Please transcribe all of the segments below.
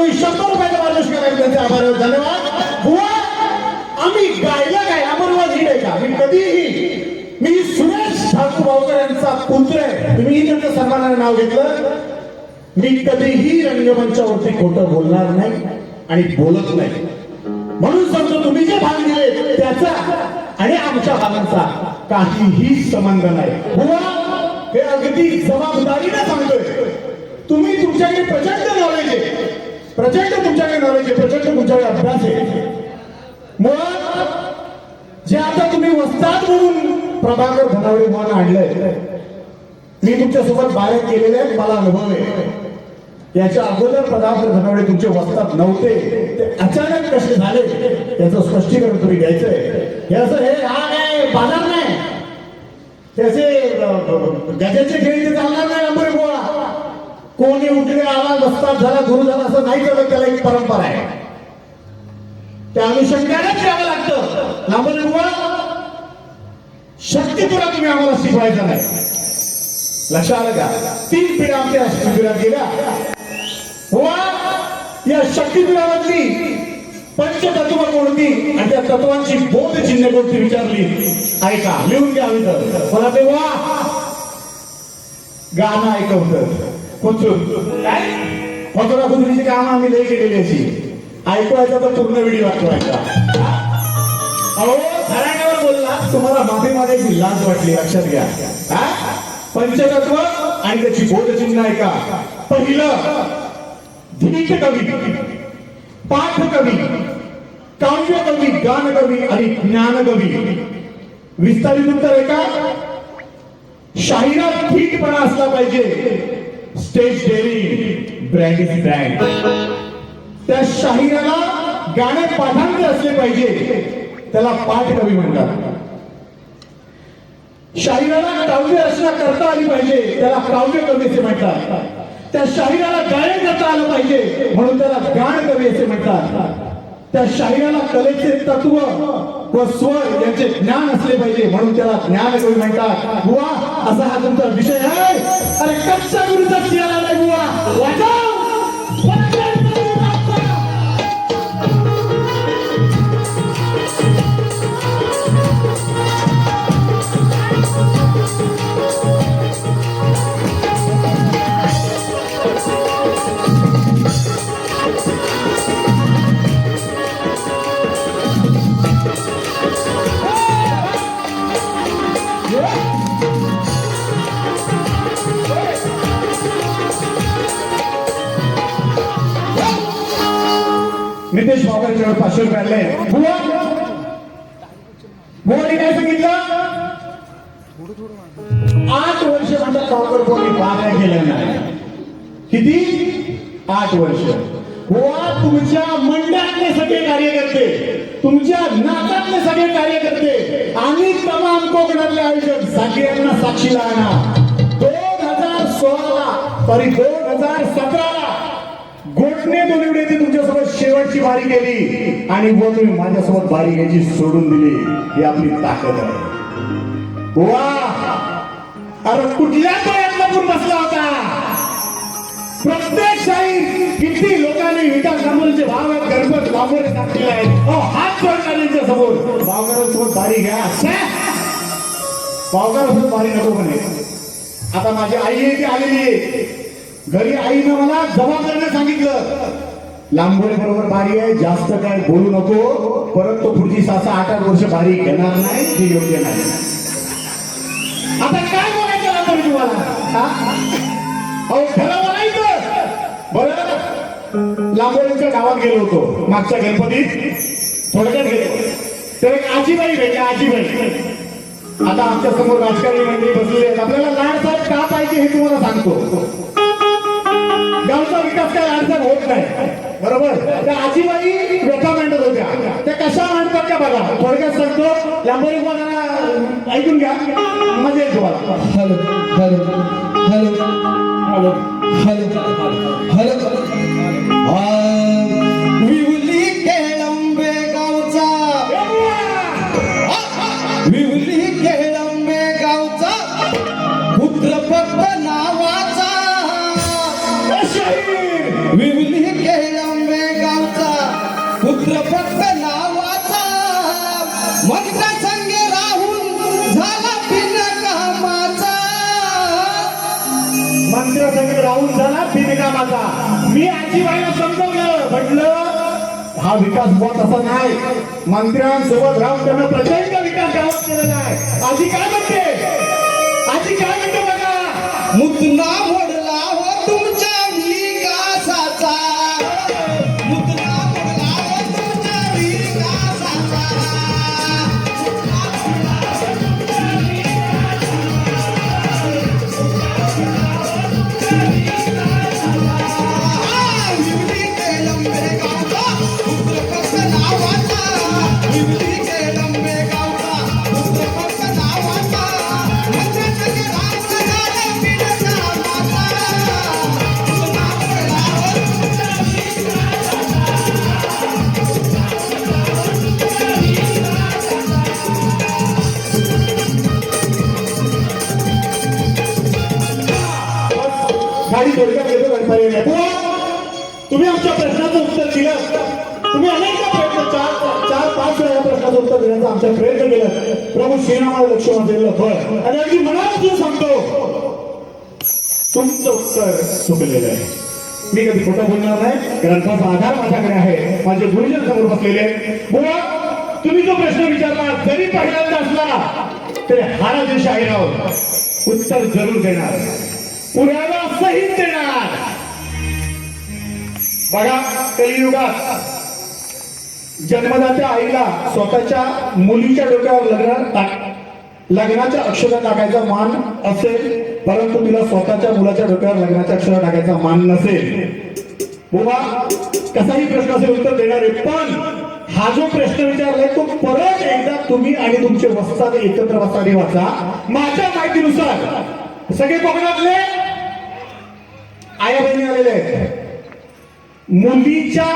बोल शंभर रुपयाचा मार्गदर्शन करायचं त्यांचे आभार धन्यवाद. बुवा आम्ही गायला काय अमरवाद ही नाही का मी कधीही मी सुरेश ठाकूर भाऊकर यांचा पुत्र आहे. तुम्ही त्यांचं सन्मानाने नाव घेतलं. मी कधीही रंगमंचावरती खोटं बोलणार नाही आणि बोलत नाही. म्हणून समजा तुम्ही जे भाग दिले त्याचा आणि आमच्या भागांचा काहीही संबंध नाही. बुवा हे अगदी जबाबदारीने सांगतोय. तुम्ही तुमच्याकडे प्रचंड नॉलेज आहे प्रचंड तुमच्याकडे नॉलेज आहे प्रचंड तुमच्याकडे अभ्यास आहे. मग जे आता तुम्ही वस्ताद म्हणून प्रभाकर धनावडे मन आणलंय मी तुमच्यासोबत बाहेर केलेले आहेत मला अनुभव आहे. याच्या अगोदर प्रभाकर धनावडे तुमचे वस्तात नव्हते ते अचानक कसे झाले याचं स्पष्टीकरण तुम्ही घ्यायचंय. हे असं हे हा नाही बाजार नाही. त्याचे गजाचे खेळ ते चालणार नाही अंबरे गोळा कोणी उठले आला वस्ताद झाला गुरु झाला असं नाही करत त्याला एक परंपरा आहे. त्या अनुषंगानेच यावं लागतं. लांबरे शक्ती तुला तुम्ही आम्हाला शिकवायचं नाही. लक्षात आलं का? तीन पिढ्या आमच्या शिबिरात गेल्या. या शक्तीपीठामधली पंचतत्व कोणती? आणि त्या तत्वांची बोध चिन्ह कोणती विचारली? ऐका लिहून घ्या इथं मला ते वा गाणं ऐकवतं. कुठून काय? कुत्रीची कामं आम्ही लई केलेली अशी ऐकवायचा तर पूर्ण व्हिडिओ ऐकवायचा अहो घराण्यावर बोलला तुम्हाला माफी मागायची लाज वाटली लक्षात घ्या? पंचतत्व आणि त्याची बोधचिन्ह आहे का पहिलं धीट कवी पाठ कवी काव्य कवी गान कवी आणि ज्ञान कवी विस्तारित उत्तर आहे का शाहिरात धीटपणा असला पाहिजे. Stage daring brand is brand त्या शाहिराला गाणे पाठांतर असले पाहिजे. त्याला पाठ कवी म्हणतात. शाहिराला काव्य रचना करता आली पाहिजे. त्याला काव्य कवी असे म्हणतात. त्या शाहिराला गाणे करता आलं पाहिजे. म्हणून त्याला गाण कवी असे म्हणतात. त्या शाहिराला कलेचे तत्व व स्वर यांचे ज्ञान असले पाहिजे. म्हणून त्याला ज्ञान कवी म्हणतात. बुवा असा हा तुमचा विषय आहे. अरे कच्चा गुरुचा चिराला नाही बुवा. बाबांच्यावर बुवा बुवाने काय सांगितलं? आठ वर्ष माझ्या चौकर कोणी बारा केलं नाही किती? आठ वर्ष. बुवा तुमच्या मंडळातले सगळे कार्यकर्ते तुमच्या नातातले सगळे कार्यकर्ते आणि तमाम कोकणातले आयोजक सगळ्यांना साक्षीला आणा. दोन हजार सोळाला सॉरी दोन हजार सतराला गोटने बोलवले ते तुमच्यासोबत शेवटची बारी केली आणि व तुम्ही माझ्यासोबत बारी घ्यायची सोडून दिली ही आपली ताकद आहे. वा अरे कुठल्या प्रयत्नातून बसला होता? प्रत्येक शाही किती लोकांनी विटा कामोरीचे भाव आहेत गणपत बाबोरे टाकलेले आहेत. अहो, हात जोडणाऱ्यांच्या समोर. बावगारांसोबत बारी घ्या. बावगारासोबत बारी नको म्हणे. आता माझी आई आहे ती आलेली आहे. घरी आईनं मला जमा करणं सांगितलं. लांबोळे बरोबर भारी आहे जास्त काय बोलू नको. परंतु पुढची सासा आठ आठ वर्ष भारी घेणार नाही ते योग्य नाही. आता काय बोलायचं लांबोळे तुम्हाला? अहो खरं बोलायचं. बरं. लांबोळेच्या गावात गेलो होतो मागच्या गणपतीत. थोडक्यात गेलो. तर एक आजीबाई भेटल्या आजीबाई. आता आमच्यासमोर राजकारणी मंडळी बसलेली आहेत. आपल्याला लाड साहेब का पाहिजे हे तुम्हाला सांगतो. गावचा विकास काय अडचण होत नाही. बरोबर? त्या आजीबाई व्यथा मांडत होत्या. त्या कशा मांडतात का बघा. थोडक्यात सांगतो लांबोरी बघायला ऐकून घ्या. मजा येईल तुम्हाला. Hello hello hello hello hello hello. विकास होत असा नाही. मंत्र्यांसोबत राहून त्यांना प्रचंड विकास गावात केलेला आहे. आधी काय म्हणते? आधी काय म्हणते बघा? मुद्दा मोड केला प्रभू श्रीरामाला लक्ष दिलेलं फळ आणि अगदी मनापासून सांगतो तुमचं उत्तर चुकलेलं आहे. मी कधी खोटं बोलणार नाही. ग्रंथाचा आधार माझ्याकडे आहे. माझे गुरुजन समोर बसलेले आहेत. तुम्ही जो प्रश्न विचारला जरी पहिल्यांदा असला तरी हा हारा आहे आहोत उत्तर जरूर देणार. पुण्याला सहित देणार. बघा कलियुगात जन्मदात्या आईला स्वतःच्या मुलीच्या डोक्यावर लग्न टाक लग्नाच्या अक्षर टाकायचा मान असेल परंतु तिला स्वतःच्या मुलाच्या डोक्यावर लग्नाच्या अक्षर टाकायचा मान नसेल. बुवा कसाही प्रश्न असेल उत्तर देणार आहे पण हा जो प्रश्न विचारलाय तो परत एकदा तुम्ही आणि तुमचे वस्ताद एकत्र वस्ताने वाचा. माझ्या माहितीनुसार सगळे कोकणातले आया बहिणी आलेले आहेत. मुलीच्या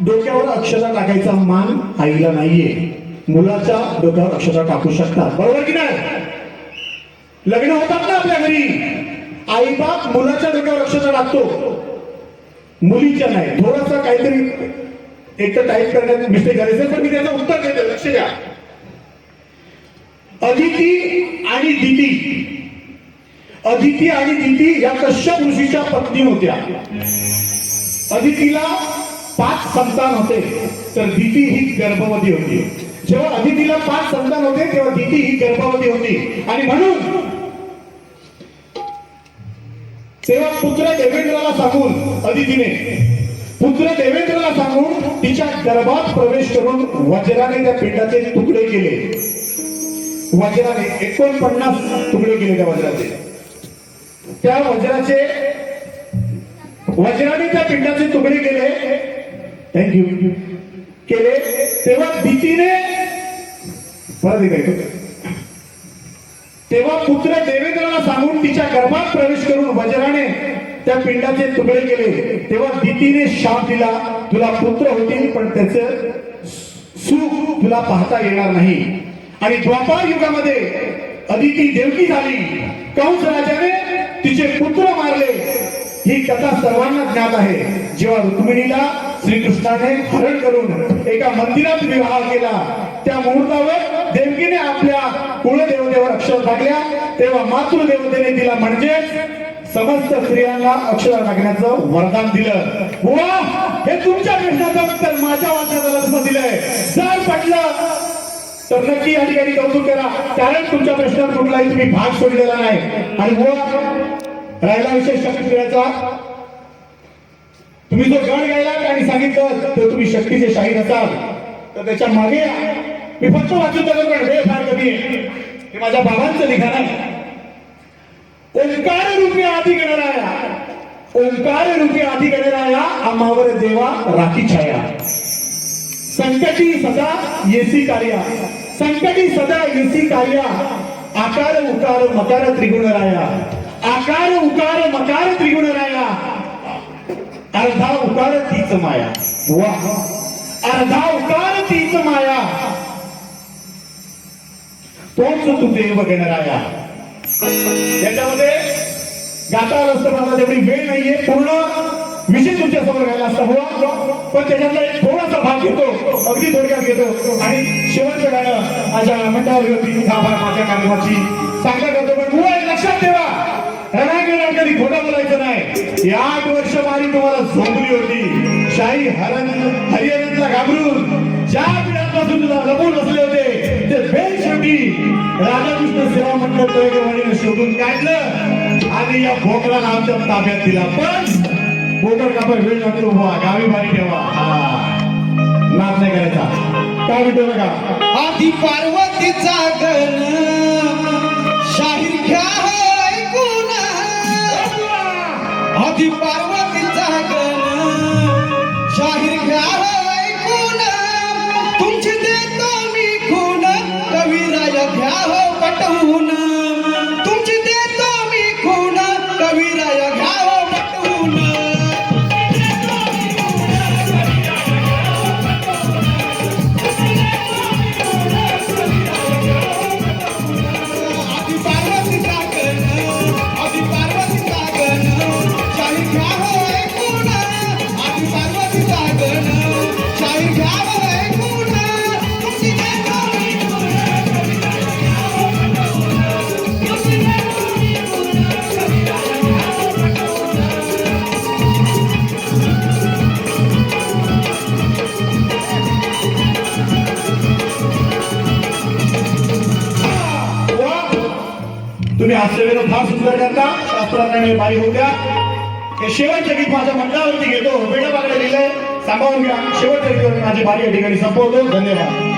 डोक्यावर अक्षता टाकायचा मान आईला नाहीये. मुलाच्या डोक्यावर अक्षता टाकू शकतात. बरोबर की नाही? लग्न होतात ना आपल्या घरी. आई बाप मुलाच्या डोक्यावर अक्षता टाकतो. मुलीच्या नाही. थोडासा काहीतरी एक तर टाईप करण्यात मिस्टेक झाली असेल पण मी त्याचं उत्तर देतो. लक्ष द्या. अदिती आणि दिती अदिती आणि दिती या कश्यप ऋषीच्या पत्नी होत्या. अदितीला पाच संतान होते तर दिती ही गर्भवती होती. जेव्हा अदितीला पाच संतान होते तेव्हा दिती ही गर्भवती होती. आणि म्हणून तेव्हा पुत्र देवेंद्राला सांगून अदितीने पुत्र देवेंद्रला सांगून तिच्या गर्भात प्रवेश करून वज्राने त्या पिंडाचे तुकडे केले. वज्राने एकोणपन्नास तुकडे केले त्या वज्राचे. त्या वज्राचे वज्राने त्या पिंडाचे तुकडे केले. थँक्यू केले. तेव्हा भीतीने परत ऐकतो. तेव्हा पुत्र देवेंद्राला सांगून तिच्या गर्भात प्रवेश करून वज्राने त्या पिंडाचे तुकडे केले. तेव्हा दितीने शाप दिला. तुला पुत्र होतील पण त्याचं सुख तुला पाहता येणार नाही. आणि द्वापार युगामध्ये अदिती देवकी झाली. कंस राजाने तिचे पुत्र मारले. ही कथा सर्वांना ज्ञात आहे. जेव्हा रुक्मिणीला श्रीकृष्णाने हरण करून एका मंदिरात विवाह केला त्या मुहूर्तावर देवकीने आपल्या कुळदेवतेवर अक्षर टाकल्या. तेव्हा मातृदेवतेने तिला म्हणजेच समस्त स्त्रियांना अक्षर टाकण्याचं वरदान दिलं. वा हे तुमच्या प्रश्नाचं उत्तर माझ्या वाचनाला कसं दिलंय. जर पटलं तर नक्की या ठिकाणी कौतुक करा. कारण तुमच्या प्रश्नात कुठलाही तुम्ही भाग सोडलेला नाही. आणि व राहिला विषय शक्तीचा तुम्ही जो गण गायला आणि सांगितलं तर तुम्ही शक्तीचे शाहीर असाल. तर त्याच्यामागे मी फक्त वाचून त्याला पण वेळ फार कमी आहे. हे माझ्या बाबांचं लिखाण आहे. ओंकार रूपी आधी गणराया. ओंकार रूपी आधी गणराया आम्हावर देवा राखी छाया. संकटी सदा येसी कार्या. संकटी सदा येसी कार्या. आकार उकार मकार त्रिगुण राया आकार उकार मकार त्रिगुण राया. अर्धा उकार तीच माया. वा. अर्धा उकार तीच माया. तोच तू देव गणराया याच्यामध्ये गाता आलं असतं मला तेवढी वेळ नाहीये पूर्ण विशेष तुमच्यासमोर घ्यायला असता. बुवा पण त्याच्यातला एक थोडासा भाग घेतो. अगदी थोडक्यात घेतो. आणि शेवटचं गाणं माझ्या मंडळावर होती गाभा माझ्या कार्यक्रमाची सांगता करतो पण बुवा लक्षात ठेवा. कधी खोटं बोलायचं या आठ वर्ष वारी तुम्हाला झोपली होती. शाही हरण हरिहरांना घाबरून ज्या पिढ्यांपासून तुला लपून असले होते ते बेल शेवटी राधाकृष्ण सेवा मंडळ तळेगरवाडीने शोधून काढलं आणि या भोकराला आमच्या ताब्यात दिला. पण भोकर कापा वेळ लागतो व्हा गावी बारी ठेवा. नाच नाही करायचा. काय म्हणतो नका आधी पार्वतीचा गण करता शास्त्राने बाई होत्या हे शेवटचं गीत माझ्या मंडळावरती घेतो. बेटा पाकडे लिहिलंय सांभाळून घ्या. शेवटचं गीत माझी बारी या ठिकाणी संपवतो. धन्यवाद.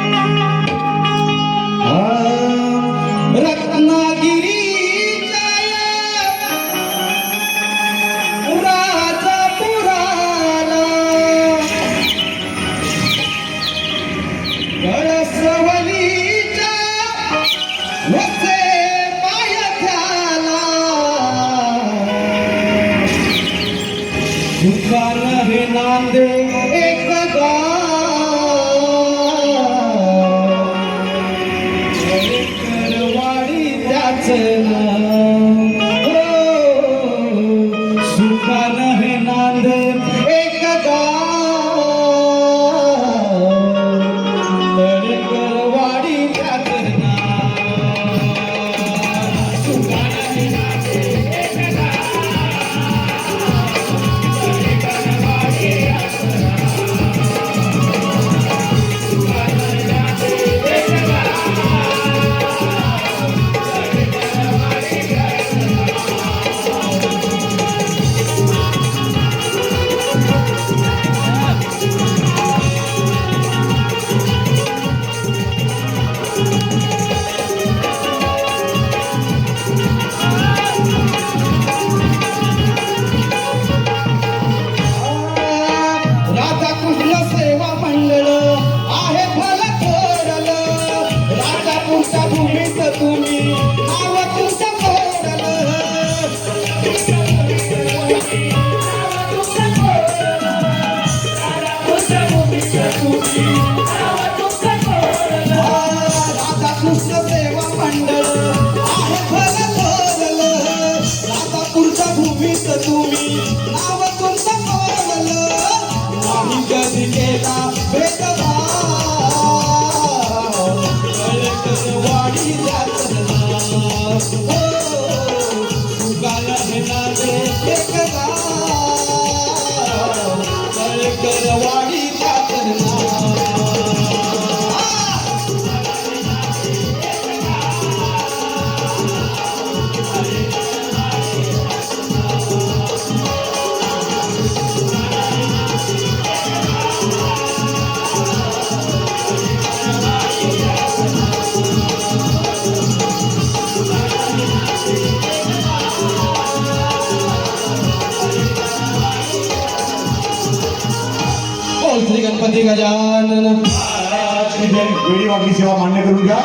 रत्नागिरी दुकान हे गजानन महाराज की जय. वागली सेवा मान्य करून घ्या